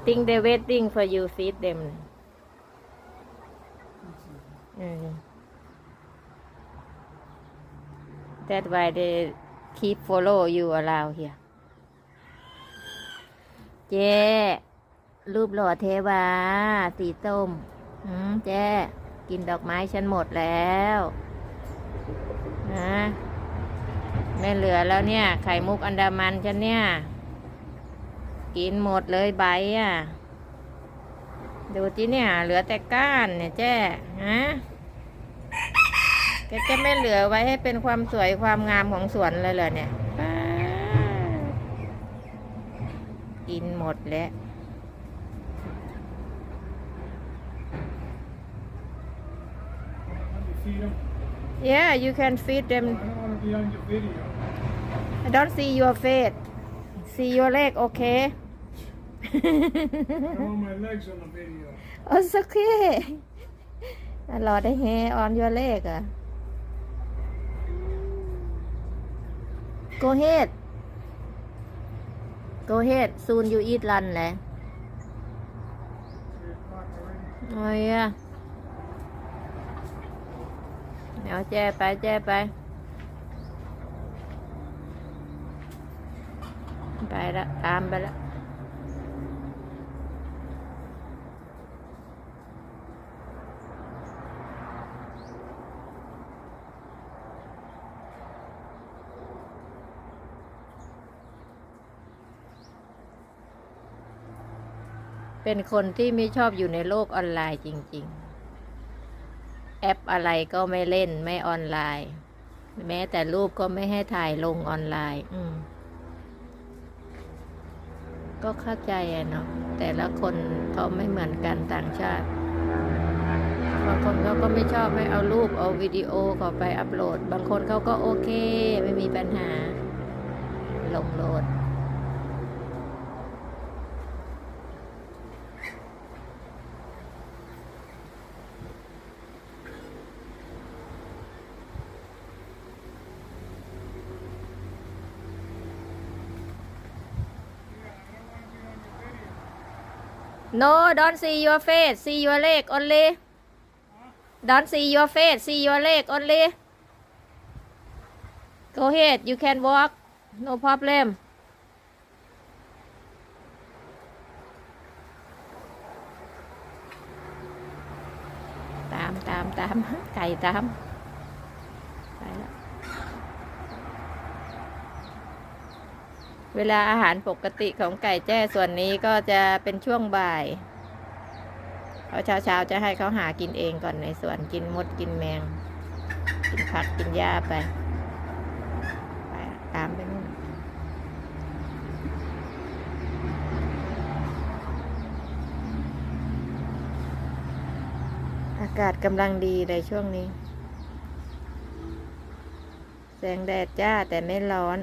I think they waiting for you feed them อืม That's why they keep follow you around here เจ๊รูปหล่อเทวา สีส้มหืมเจ๊กินดอกไม้ฉันหมดแล้วนะไม่เหลือแล้วเนี่ย ไข่มุกอันดามันฉันเนี่ย กินหมดเลยใบอะ ดูที่เนี่ย เหลือแต่ก้านเนี่ยเจ๊ฮะแกจะไม่เหลือไว้ให้เป็นความสวยความงามของสวนเลยเหรอเนี่ยกินหมดแล้ว Yeah you can feed them. I don't see your face see your leg okay I don't want my legs on the video. oh it's okay อร่อยได้แฮ on your leg อะ go ahead go ahead soon you eat lunch แหละ Three o'clock already. โอ้ยอะเดี๋ยวแจ้ไปแจ้ไป ไปละตามไปละเป็นคนที่ไม่ชอบอยู่ในโลกออนไลน์จริง ๆ แอปอะไรก็ไม่เล่นไม่ออนไลน์ แม้แต่รูปก็ไม่ให้ถ่ายลงออนไลน์ อืม ก็เข้าใจอะเนาะแต่ละคนเขาไม่เหมือนกันต่างชาติบางคนเขาก็ไม่ชอบไม่เอารูปเอาวิดีโอก็ไปอัพโหลด บางคนเขาก็โอเค ไม่มีปัญหาลงโหลด No, don't see your face. See your leg only. Don't see your face. See your leg only. Go ahead. You can walk. No problem. ตามตามตาม ไก่ตาม ไปแล้ว เวลาอาหารปกติของไก่แจ้ส่วนนี้ก็จะเป็นช่วงบ่ายเพราะเช้าเช้าๆจะให้เขาหากินเองก่อนในสวนกินมดกินแมง กินผักกินหญ้าไปไป ตามไปนู่นอากาศกำลังดีเลยช่วงนี้ แสงแดดจ้าแต่ไม่ร้อน